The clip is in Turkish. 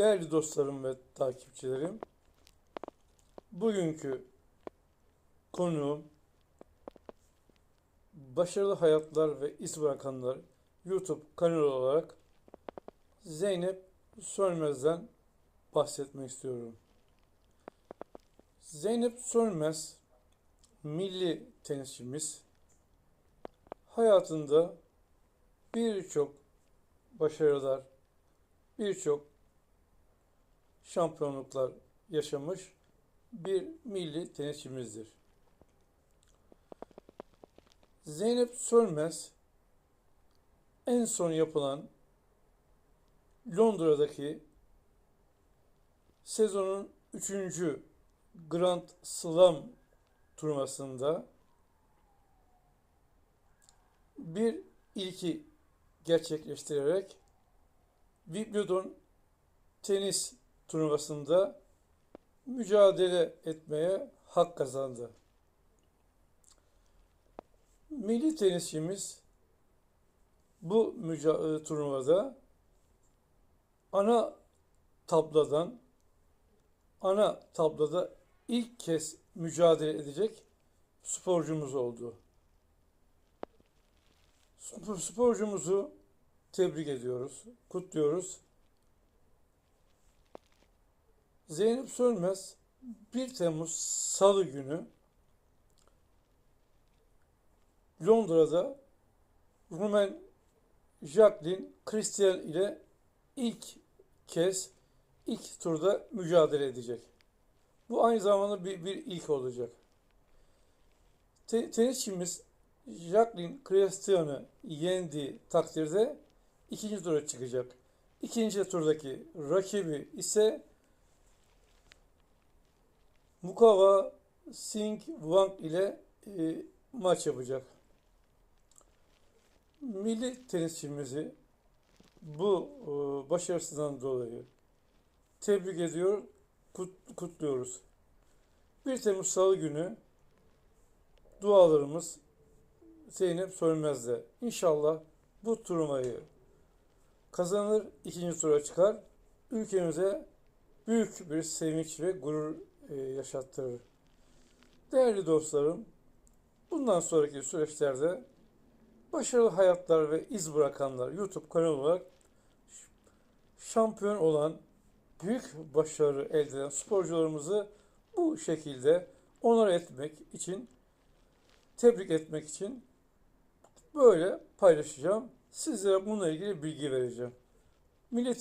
Değerli dostlarım ve takipçilerim, bugünkü konuğum Başarılı Hayatlar ve İz Bırakanlar YouTube kanalı olarak Zeynep Sönmez'den bahsetmek istiyorum. Zeynep Sönmez, milli tenisçimiz, hayatında birçok başarılar, birçok şampiyonluklar yaşamış bir milli tenisçimizdir. Zeynep Sönmez en son yapılan Londra'daki sezonun 3. Grand Slam turnuvasında bir ilki gerçekleştirerek Wimbledon tenis turnuvasında mücadele etmeye hak kazandı. Milli tenisçimiz bu müca- e, turnuvada ana tabladan ana tabloda ilk kez mücadele edecek sporcumuz oldu. Spor- Sporcumuzu tebrik ediyoruz, kutluyoruz. Zeynep Sönmez 1 Temmuz Salı günü Londra'da Rumen Jacqueline Christian ile ilk kez ilk turda mücadele edecek. Bu aynı zamanda bir, bir ilk olacak. Te, tenisçimiz Jacqueline Christian'ı yendiği takdirde ikinci tura çıkacak. İkinci turdaki rakibi ise Mukava Singh Wang ile e, maç yapacak. Milli tenisçimizi bu e, başarısından dolayı tebrik ediyor, kut- kutluyoruz. 1 Temmuz Salı günü dualarımız Zeynep Sönmez'de. İnşallah bu turnuvayı kazanır, ikinci tura çıkar. Ülkemize büyük bir sevinç ve gurur yaşattırır. Değerli dostlarım, bundan sonraki süreçlerde başarılı hayatlar ve iz bırakanlar YouTube kanalı olarak şampiyon olan büyük başarı elde eden sporcularımızı bu şekilde onur etmek için, tebrik etmek için böyle paylaşacağım. Sizlere bununla ilgili bilgi vereceğim. Milli